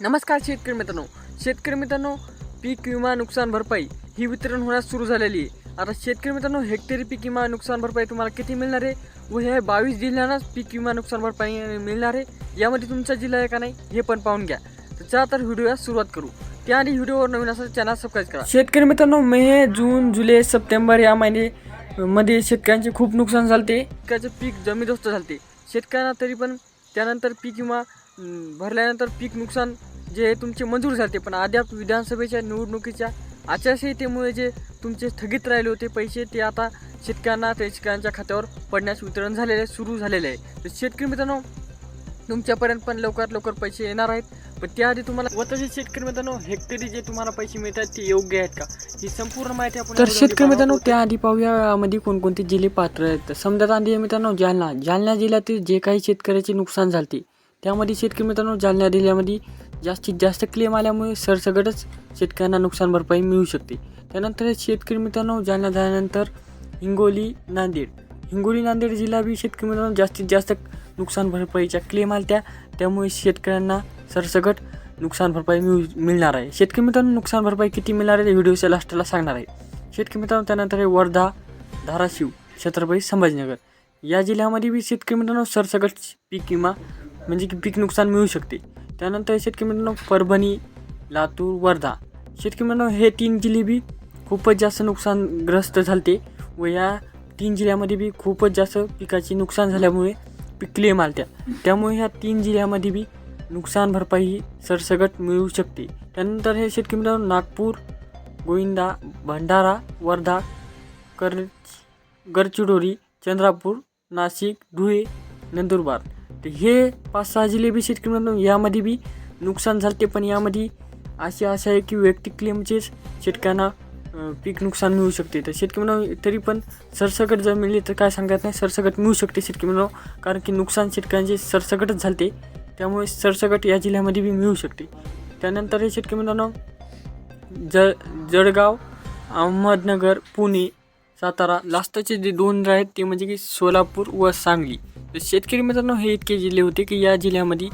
नमस्कार शेतकरी मित्रांनो. शेतकरी मित्रांनो पीक विमा नुकसान भरपाई ही वितरण होण्यास सुरू झालेली आहे. आता शेतकरी मित्रांनो हेक्टरी पीक विमा नुकसान भरपाई तुम्हाला किती मिळणार आहे? व हे बावीस जिल्ह्यांनाच पीक विमा नुकसान भरपाई मिळणार आहे. यामध्ये तुमचा जिल्हा आहे का नाही हे पण पाहून घ्या. तर चला तर व्हिडिओला सुरुवात करू. त्याआधी व्हिडिओवर नवीन असेल चॅनल सबस्क्राईब करा. शेतकरी मित्रांनो मे जून जुलै सप्टेंबर या महिने मध्ये शेतकऱ्यांचे खूप नुकसान झालते. शेतकऱ्याचे पीक जमीदोस्त झालते. शेतकऱ्यांना तरी पण त्यानंतर पीक विमा भरल्यानंतर पीक नुकसान जे आहे तुमचे मंजूर झाले पण अद्याप विधानसभेच्या निवडणुकीच्या आचारसंहितेमुळे जे तुमचे स्थगित राहिले होते पैसे ते आता शेतकऱ्यांना त्या शेतकऱ्यांच्या खात्यावर पडण्यास वितरण झालेले सुरू झालेले आहे. तर शेतकरी मित्रांनो तुमच्यापर्यंत पण लवकरात लवकर पैसे येणार आहेत. पण त्याआधी तुम्हाला व तसेच शेतकरी मित्रांनो हेक्टरी जे तुम्हाला पैसे मिळतात ते योग्य आहेत का? ही संपूर्ण माहिती आपण तर शेतकरी मित्रांनो त्याआधी पाहूया यामध्ये कोणकोणते जिल्हे पात्र आहेत. समजा आधी मित्रांनो जालना. जालना जिल्ह्यातील जे काही शेतकऱ्याचे नुकसान झाले त्यामध्ये शेतकरी मित्रांनो जालना जिल्ह्यामध्ये जास्तीत जास्त क्लेम आल्यामुळे सरसगटच शेतकऱ्यांना नुकसान भरपाई मिळू शकते. त्यानंतर शेतकरी मित्रांनो जालना झाल्यानंतर हिंगोली नांदेड. हिंगोली नांदेड जिल्हा बी शेतकरी मित्रांनो जास्तीत जास्त नुकसान भरपाईच्या क्लेम आल्या त्यामुळे शेतकऱ्यांना सरसगट नुकसान भरपाई मिळू मिळणार आहे. शेतकरी मित्रांनो नुकसान भरपाई किती मिळणार आहे? व्हिडिओच्या लास्टला सांगणार आहे. शेतकरी मित्रांनो त्यानंतर आहे वर्धा धाराशिव छत्रपती संभाजीनगर. या जिल्ह्यामध्ये बी शेतकरी मित्रांनो सरसगट पीक विमा म्हणजे की पीक नुकसान मिळू शकते. त्यानंतर शेतकरी मित्रांनो परभणी लातूर वर्धा. शेतकरी मित्रांनो हे तीन जिल्हे बी खूपच जास्त नुकसानग्रस्त झालते व या तीन जिल्ह्यामध्ये बी खूपच जास्त पिकाचे नुकसान झाल्यामुळे पीक क्लेम आलत्या. त्यामुळे ह्या तीन जिल्ह्यामध्ये बी नुकसान भरपाई ही सरसगट मिळू शकते. त्यानंतर हे शेतकरी मित्रांनो नागपूर गोविंदा भंडारा वर्धा कर गडचिरोली चंद्रापूर नाशिक धुळे नंदुरबार. तर हे पाच सहा जिल्हे बी शेतकरी यामध्ये बी नुकसान झाले पण यामध्ये अशी आशा आहे की वैयक्तिक क्लेमचेच शेतकऱ्यांना पीक नुकसान मिळू शकते. तर शेतकरी म्हणून तरी पण सरसकट जर मिळली तर काय सांगता नाही सरसकट मिळू शकते शेतकरी म्हणून कारण की नुकसान शेतकऱ्यांचे सरसकटच झालते त्यामुळे सरसकट या जिल्ह्यामध्ये बी मिळू शकते. त्यानंतर हे शेतकरी मित्रांनो ज जळगाव अहमदनगर पुणे सातारा लास्टचे जे दोन आहेत ते म्हणजे की सोलापूर व सांगली. तर शेतकरी मित्रांनो हे इतके जिल्हे होते की या जिल्ह्यामध्ये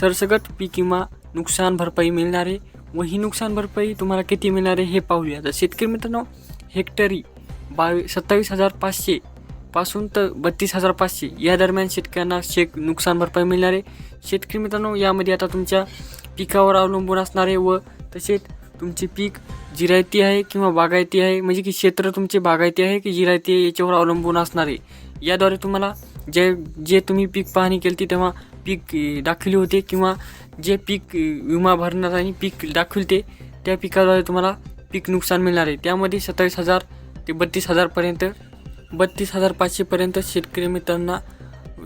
सरसगट पीक किंवा नुकसान भरपाई मिळणार आहे व ही नुकसान भरपाई तुम्हाला किती मिळणार आहे हे पाहूया. तर शेतकरी मित्रांनो हेक्टरी बावीस सत्तावीस हजार पाचशे पासून तर बत्तीस हजार पाचशे या दरम्यान शेतकऱ्यांना शेक नुकसान भरपाई मिळणार आहे. शेतकरी मित्रांनो यामध्ये आता तुमच्या पिकावर अवलंबून असणार आहे व तसेच तुमचे पीक जिरायती आहे किंवा बागायती आहे म्हणजे की क्षेत्र तुमचे बागायती आहे की जिरायती आहे याच्यावर अवलंबून असणार आहे. याद्वारे तुम्हाला जे जे तुम्ही पीक पाहणी केली ती तेव्हा पीक दाखवले होते किंवा जे पीक विमा भरणार आणि पीक दाखवते त्या पिकाद्वारे तुम्हाला पीक नुकसान मिळणार आहे. त्यामध्ये सत्तावीस हजार ते बत्तीस हजारपर्यंत बत्तीस हजार पाचशेपर्यंत शेतकरी मित्रांना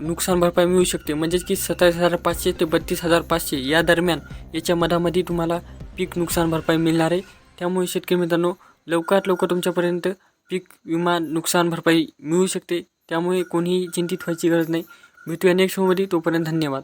नुकसान भरपाई मिळू शकते. म्हणजेच की सत्तावीस हजार पाचशे ते बत्तीस हजार पाचशे या दरम्यान याच्या मधामध्ये तुम्हाला पीक नुकसान भरपाई मिळणार आहे. त्यामुळे शेतकरी मित्रांनो लवकरात लवकर तुमच्यापर्यंत पीक विमा नुकसान भरपाई मिळू शकते. त्यामुळे कोणीही चिंतित व्हायची गरज नाही. भेटूया नेक्स्ट शोमध्ये तोपर्यंत धन्यवाद.